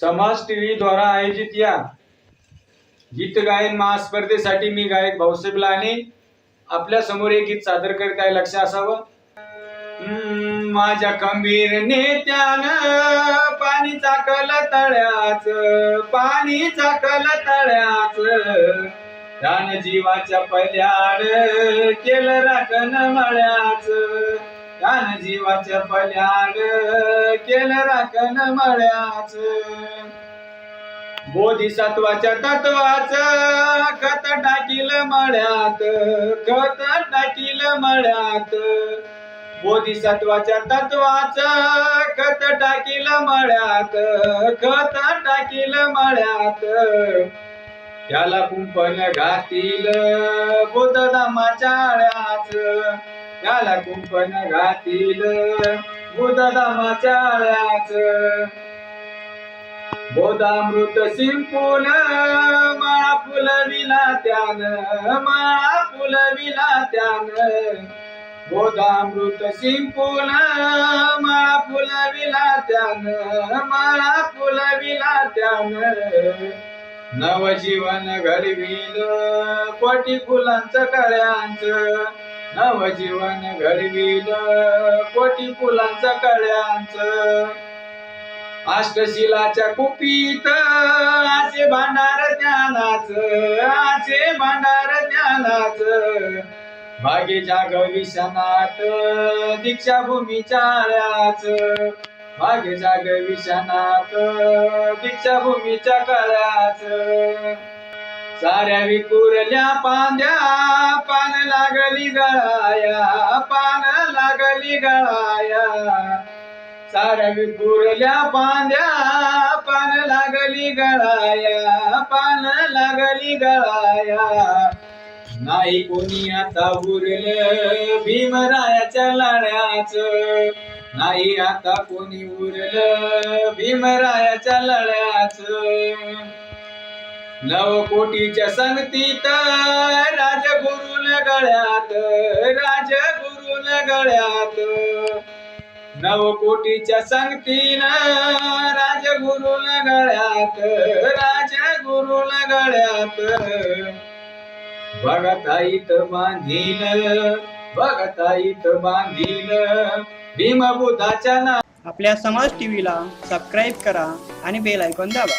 समाज टीव्ही द्वारा आयोजित या गीत गायन महास्पर्धेसाठी मी गायक भाऊसाहेब लाने आपल्यासमोर एक गीत सादर करीत आहे. लक्ष असावं. माझ्या खंबीर नेत्यानं पाणी चाकल तळ्याच पाणी चाकल तळ्याच. त्यान जीवाच्या पल्याड केलं राखण मळ्याच. कान जीवाच्या पल्याड केलं राखण मळ्याच. बोधिसत्वाच्या तत्वाच खत टाकील मळ्यात खत टाकील मळ्यात. बोधिसत्वाच्या तत्वाच खत टाकील मळ्यात खत टाकील मळ्यात. त्याला कुंपण घातील बुद्ध धामाच्या आळ्याच त्याला कुंपण घातील बुद्धधामाच्या बोधामृत सिंपून माळा फुलविला त्यान माळा फुलविला त्यान बोधामृत शिंपून माळा फुलविला त्यान माळा फुलविला त्यान नवजीवन घडविल कोटी फुलांच कळ्यांचं. नवजीवन घडविल कोटी फुलांचं कळ्यांचं. अष्टशिलाच्या कुपीत असे भांडार ज्ञानाच असे भांडार ज्ञानाच. भाग्य जाग विषणात दीक्षाभूमीच्या आळ्याच. भाग्य जाग दीक्षाभूमीच्या कळ्याच. साऱ्या विकुरल्या पांद्या पान लागली गळाया पान लागली गळाया. साऱ्या विकुरल्या पांद्या पान लागली गळाया पान लागली गळाया. नाही कोणी आता उरलं भीमरायाच्या लढ्याच. नाही आता कोणी उरलं भीमरायाच्या लढ्याच. नवकोटीच्या संगतीत राजगुरुन गळ्यात राजगुरुन गळ्यात. नवकोटीच्या संगतीन राजगुरुन गळ्यात राजगुरुन गळ्यात. भगताईत बांधील भगताईत बांधील भीमबुधाच्या ना आपल्या समाज टीव्हीला सबस्क्राईब करा आणि बेल ऐकून दाबा.